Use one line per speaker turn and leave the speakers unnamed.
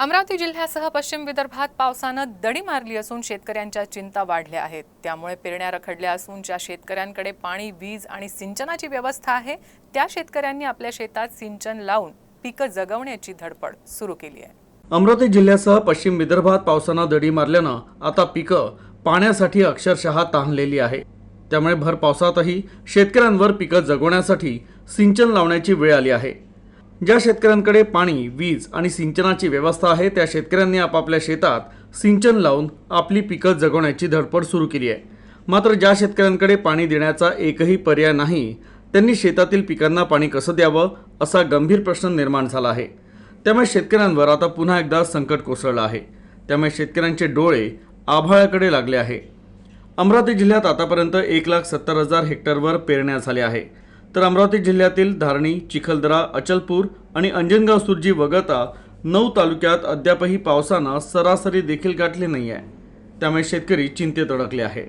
अमरावती जिल्ह्यासह पश्चिम विदर्भात पावसानं दडी मारली असून शेतकऱ्यांच्या चिंता वाढल्या आहेत. त्यामुळे पेरण्या रखडल्या असून ज्या शेतकऱ्यांकडे पाणी वीज आणि सिंचनाची व्यवस्था आहे त्या शेतकऱ्यांनी आपल्या शेतात सिंचन लावून पिकं जगवण्याची धडपड सुरू केली आहे.
अमरावती जिल्ह्यासह पश्चिम विदर्भात पावसानं दडी मारल्यानं आता पिकं पाण्यासाठी अक्षरशः ताणलेली आहे. त्यामुळे भर पावसातही शेतकऱ्यांवर पिकं जगवण्यासाठी सिंचन लावण्याची वेळ आली आहे. ज्या शेतकऱ्यांकडे पाणी वीज आणि सिंचनाची व्यवस्था आहे त्या शेतकऱ्यांनी आपापल्या शेतात सिंचन लावून आपली पिकं जगवण्याची धडपड सुरू केली आहे. मात्र ज्या शेतकऱ्यांकडे पाणी देण्याचा एकही पर्याय नाही त्यांनी शेतातील पिकांना पाणी कसं द्यावं असा गंभीर प्रश्न निर्माण झाला आहे. त्यामुळे शेतकऱ्यांवर आता पुन्हा एकदा संकट कोसळलं आहे. त्यामुळे शेतकऱ्यांचे डोळे आभाळाकडे लागले आहे. अमरावती जिल्ह्यात आतापर्यंत एक लाख सत्तर हजार हेक्टरवर पेरण्या झाल्या आहे. तर अमरावती जिल्ह्यातील धारणी चिखलदरा अचलपूर आणि अंजनगाव सुर्जी वगळता नऊ तालुक्यात अद्यापही पावसानं सरासरी देखील गाठली नाही आहे त्यामुळे शेतकरी चिंतेत अडकले आहे